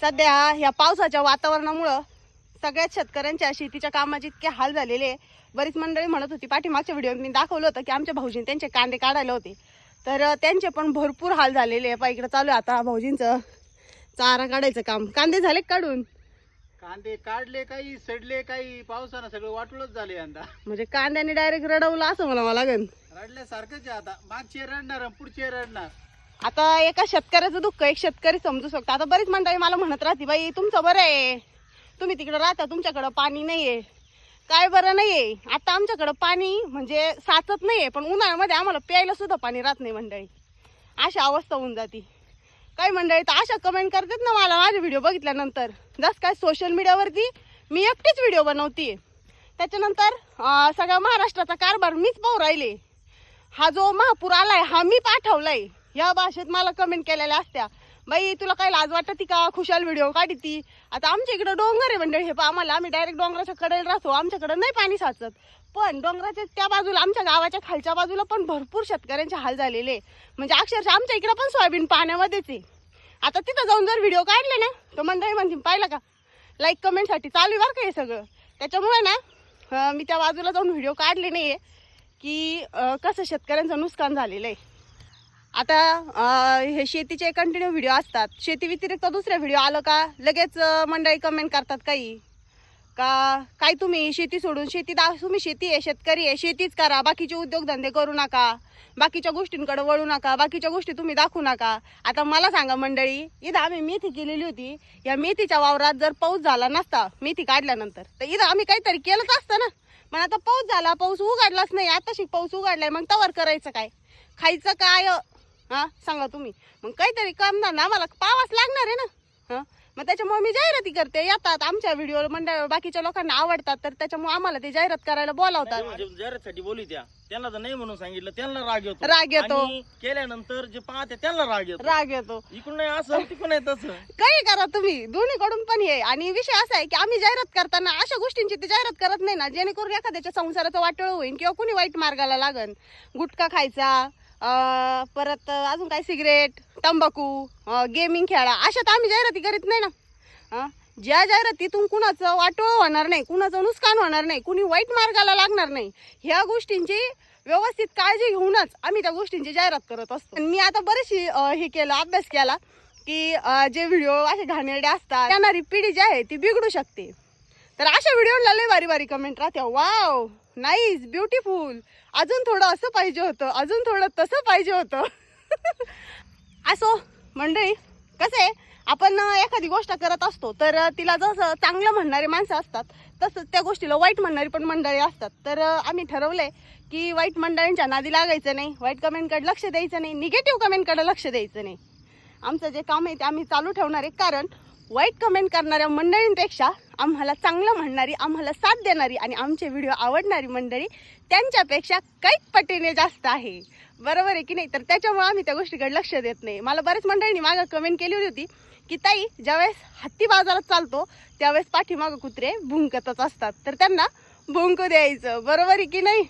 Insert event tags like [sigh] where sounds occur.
सध्या ह्या पावसाच्या वातावरणामुळं सगळ्याच शेतकऱ्यांच्या शेतीच्या कामाचे इतके हाल झालेले आहे. बरीच मंडळी म्हणत होती पाठीमागच्या व्हिडिओ मी दाखवलं होतं की आमच्या भाऊजीने त्यांचे कांदे काढायला होते. तर त्यांचे पण भरपूर हाल झालेले आहे. इकडं चालू आहे आता भाऊजींचं चारा काढायचं काम. कांदे झाले काढून? कांदे काढले काही सडले काही पावसानं सगळं वाटूलच झाले यंदा. म्हणजे कांद्याने डायरेक्ट रडवलं असं म्हणावं लागेल. रडल्यासारखंच आहे आता. मागचे रडणार पुढचे रडणार. आता एका शेतकऱ्याचं दुःख एक शेतकरी समजू शकतो. आता बरीच मंडळी मला म्हणत राहते बाई तुमचं बरं आहे. तुम्ही तिकडं राहता तुमच्याकडं पाणी नाही आहे काय बरं नाही आहे आता आमच्याकडं पाणी म्हणजे साचत नाही आहे पण उन्हाळ्यामध्ये आम्हाला प्यायला सुद्धा पाणी राहत नाही मंडळी. अशा अवस्था होऊन जाती. काही मंडळी तर अशा कमेंट करतात ना मला माझे व्हिडिओ बघितल्यानंतर. जसं काय सोशल मीडियावरती मी एकटीच व्हिडिओ बनवते. त्याच्यानंतर सगळ्या महाराष्ट्राचा कारभार मीच पाहू राहिले. हा जो महापूर आलाय हा मी पाठवलाय. या भाषेत मला कमेंट केलेल्या असत्या. बाई तुला काय लाज वाटत का? खुशाल व्हिडिओ काढी ती. आता आमच्या इकडं डोंगर आहे मंडळी हे पा आम्हाला. आम्ही डायरेक्ट डोंगराच्या कडेला राहतो. आमच्याकडं नाही पाणी साचत. पण डोंगराच्या त्या बाजूला आमच्या गावाच्या खालच्या बाजूला पण भरपूर शेतकऱ्यांचे हाल झालेले आहे. म्हणजे अक्षरशः आमच्या इकडं पण सोयाबीन पाण्यामध्येच आहे. आता तिथं जाऊन जर व्हिडिओ काढले ना तर मंडळी म्हणतील पाहिलं का? लाईक कमेंटसाठी चालू आहे बरं का हे सगळं. त्याच्यामुळे ना मी त्या बाजूला जाऊन व्हिडिओ काढले नाही आहे की कसं शेतकऱ्यांचं नुकसान झालेलं आहे. आता हे शेतीचे कंटिन्यू व्हिडिओ असतात. शेती व्यतिरिक्त दुसरे व्हिडिओ आलं का लगेच मंडळी कमेंट करतात काही. का काय तुम्ही शेती सोडून शेती दा तुम्ही शेती आहे शेतकरी आहे शेतीच करा बाकीचे उद्योगधंदे करू नका बाकीच्या गोष्टींकडे वळू नका बाकीच्या गोष्टी तुम्ही दाखवू नका. आता मला सांगा मंडळी इथं आम्ही मेथी केलेली होती. या मेथीच्या वावरात जर पाऊस झाला नसता मेथी काढल्यानंतर तर इथं आम्ही काहीतरी केलंच असतं ना. मग आता पाऊस झाला पाऊस उघडलाच नाही. आताशी पाऊस उघडलाय मग तवर करायचं काय? खायचं काय हा सांगा तुम्ही. मग काहीतरी काम ना आम्हाला पावाच लागणार आहे ना? हा? मग त्याच्यामुळे मी जाहिराती करते. येतात आमच्या व्हिडिओ मंडळ बाकीच्या लोकांना आवडतात तर त्याच्यामुळे आम्हाला ते जाहिरात करायला बोलावतात. जाहिरातीसाठी बोलू द्या. त्यांना जर नाही म्हणून सांगितलं त्यांना राग येतो. राग येतो. आणि केल्यानंतर जे पाहते त्यांना राग येतो. राग येतो. इकडून नाही असं तिकडून नाही तसं. काही करा तुम्ही. दोन्हीकडून पण हे. आणि विषय असा आहे की आम्ही जाहिरात करताना अशा गोष्टींची ते जाहिरात करत नाही ना जेणेकरून एखाद्याच्या संसाराचं वाटळ होईल किंवा कुणी वाईट मार्गाला लागन. गुटखा खायचा परत अजून काय सिगरेट तंबाखू गेमिंग खेळा. अशा तर आम्ही जाहिराती करीत नाही ना. ज्या जाहिरातीतून कुणाचं वाटोळ होणार नाही कुणाचं नुकसान होणार नाही कुणी वाईट मार्गाला लागणार नाही ह्या गोष्टींची व्यवस्थित काळजी घेऊनच आम्ही त्या गोष्टींची जाहिरात करत असतो. आणि मी आता बरेचशी हे केलं अभ्यास केला की जे व्हिडिओ असे घाणेरडे असतात येणारी पिढी जी आहे ती बिघडू शकते. तर अशा व्हिडिओला लय बारी बारी कमेंट राहते वाव नाईस ब्युटिफुल अजून थोडं असं पाहिजे होतं अजून थोडं तसं पाहिजे होतं. [laughs] असो मंडळी कसं आहे? आपण एखादी गोष्ट करत असतो तर तिला जसं चांगलं म्हणणारे माणसं असतात तसंच त्या गोष्टीला वाईट म्हणणारी पण मंडळी असतात. तर आम्ही आम्ही ठरवलंय की वाईट मंडळींच्या नादी लागायचं नाही वाईट कमेंटकडे लक्ष द्यायचं नाही निगेटिव्ह कमेंटकडे लक्ष द्यायचं नाही. आमचं जे काम आहे ते आम्ही चालू ठेवणार आहे कारण वाईट कमेंट करणाऱ्या मंडळींपेक्षा आम्हाला चांगलं म्हणणारी आम्हाला साथ देणारी आणि आमचे व्हिडिओ आवडणारी मंडळी त्यांच्यापेक्षा कैक पटीने जास्त आहे. बरोबर आहे की नाही? तर त्याच्यामुळे आम्ही त्या गोष्टीकडे लक्ष देत नाही. मला बऱ्याच मंडळींनी मागं कमेंट केली होती की ताई ज्यावेळेस हत्ती बाजारात चालतो त्यावेळेस पाठीमागं कुत्रे भुंकतच असतात. तर त्यांना भुंकू द्यायचं. बरोबर आहे की नाही?